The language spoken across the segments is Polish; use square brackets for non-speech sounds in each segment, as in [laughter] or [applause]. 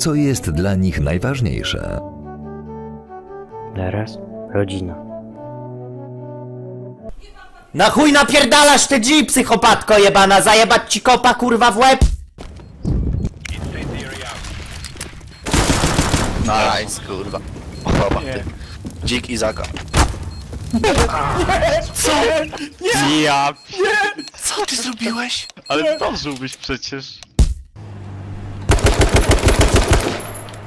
Co jest dla nich najważniejsze? Teraz rodzina. Na chuj napierdalasz te G, psychopatko jebana, zajebać ci kopa kurwa w łeb? Nice, kurwa. Chłopak, ty. Dzik i Zaka. Co? Nie! Ja... Co ty zrobiłeś? Ale zdążyłbyś przecież.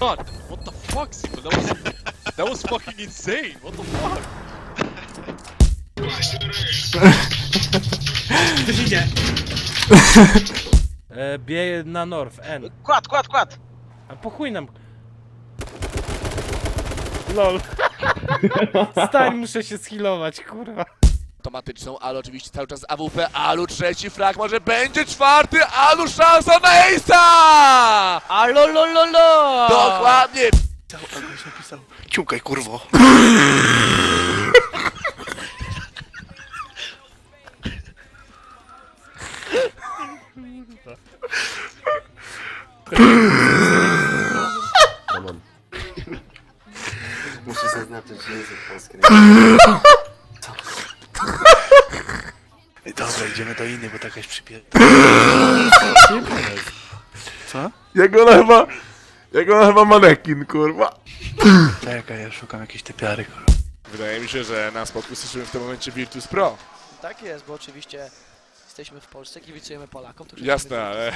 God, what the fuck, Simon? That was that was fucking insane. What the fuck? E, bie na North, N. Kład, kład, kład! A po chuj nam... LOL. Stań, muszę się skillować, kurwa. Automatyczną, ale oczywiście cały czas AWP, Alu trzeci frag, może będzie czwarty, Alu szansa na Ace'a! Alo, lo, lo, lo! Dokładnie! Pisał, a goś napisał. Ciukaj, kurwo. Muszę zaznaczyć, że język polski. Ej, Dobra, idziemy do innej, bo to jakaś przypie... Co? Jak ona chyba... Jak ona chyba manekin, kurwa. Czekaj, ja szukam jakiejś typiary, kurwa. Wydaje mi się, że na spotku słyszymy w tym momencie Virtus Pro. Tak jest, bo oczywiście jesteśmy w Polsce, kibicujemy Polakom. którzy Jasne, ale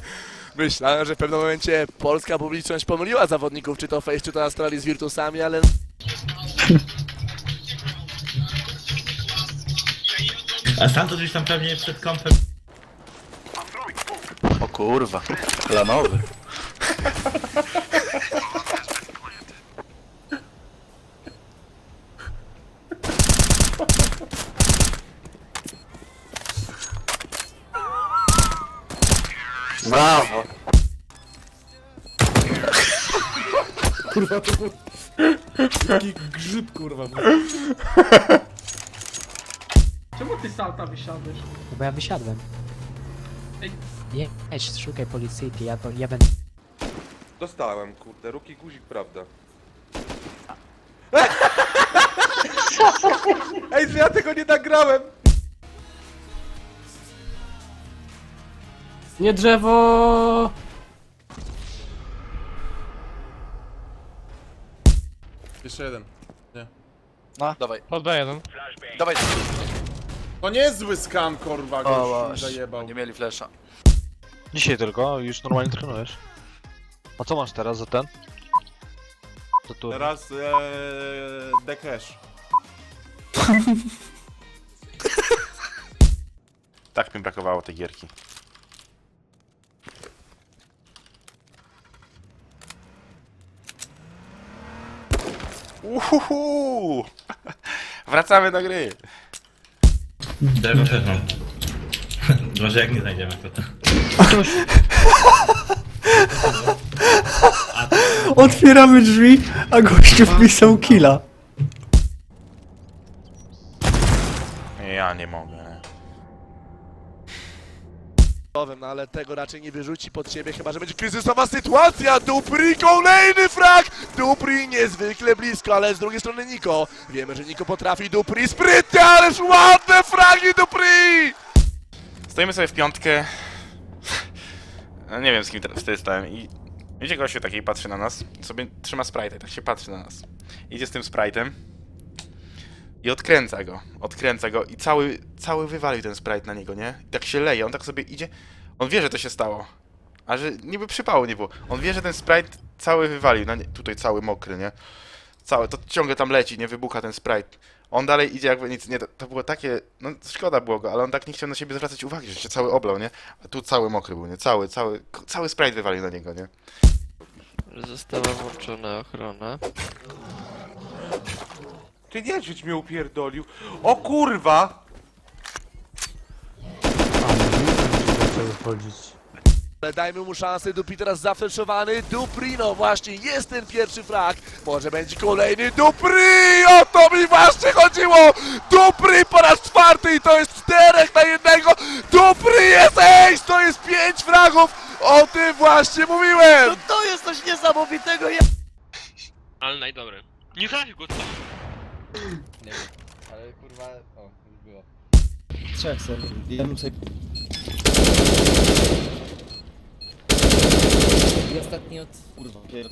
[laughs] myślałem, że w pewnym momencie polska publiczność pomyliła zawodników, czy to Face, czy to Astralis z Virtusami, ale [laughs] A sam to gdzieś tam pewnie przed kąpem. O kurwa, lanowy. Brawo! Taki grzyb, kurwa. Czemu ty salta wysiadłeś? No bo ja wysiadłem. Ej. Nie, jedź, szukaj policyjki, ja, to, ja będę... Dostałem, kurde, ruki guzik, prawda. [laughs] Ej, że ja tego nie nagrałem! Nie drzewo! Jeszcze jeden. No, dawaj. Pod B1. Dawaj. To nie jest zły skan, kurwa, mi właśnie. zajebał. Nie mieli flesza. Dzisiaj tylko, już normalnie trenujesz. A co masz teraz za ten? To tu. Teraz ee, decash. [laughs] tak mi brakowało tej gierki. Uhuhu! [laughs] Wracamy do gry. Drewno też mam. Może jak nie znajdziemy to to. [laughs] Otwieramy drzwi, a gościu wpisał killa. Ja nie mogę. No ale tego raczej nie wyrzuci pod siebie, chyba że będzie kryzysowa sytuacja. Dupri kolejny frag! Dupri niezwykle blisko, ale z drugiej strony Niko. Wiemy, że Niko potrafi Dupri sprytnie, ależ ładne fragi Dupri! Stoimy sobie w piątkę. Nie wiem z kim wtedy stałem i idzie gościu taki patrzy na nas. Sobie trzyma sprite tak się patrzy na nas. Idzie z tym sprite'em i odkręca go. Odkręca go i cały, cały wywalił ten sprite na niego, nie? I tak się leje, on tak sobie idzie. On wie, że to się stało. A że niby przypału nie było. On wie, że ten sprite cały wywalił, no nie, tutaj cały mokry, nie? Cały, to ciągle tam leci, nie wybucha ten sprite. On dalej idzie jakby nic, nie, to, to było takie, no szkoda było go, ale on tak nie chciał na siebie zwracać uwagi, że się cały oblał, nie? A tu cały mokry był, nie? Cały, cały, cały sprite wywalił na niego, nie? Została włączona ochrona. Ty niedźwiedź mnie upierdolił. O kurwa! Ale dajmy mu szansę, Dupri teraz zafleszowany, Dupri, no właśnie, jest ten pierwszy frag, może będzie kolejny Dupri, o to mi właśnie chodziło, Dupri po raz czwarty i to jest czterech na jednego, Dupri jest ace, to jest pięć fragów, o tym właśnie mówiłem! No to jest coś niesamowitego, ja... Ale najdobry. Nie trafił go, co? Ale kurwa, o, już było. Trzech sobie, ja bym sobie... I ostatni od... kurwa. pier-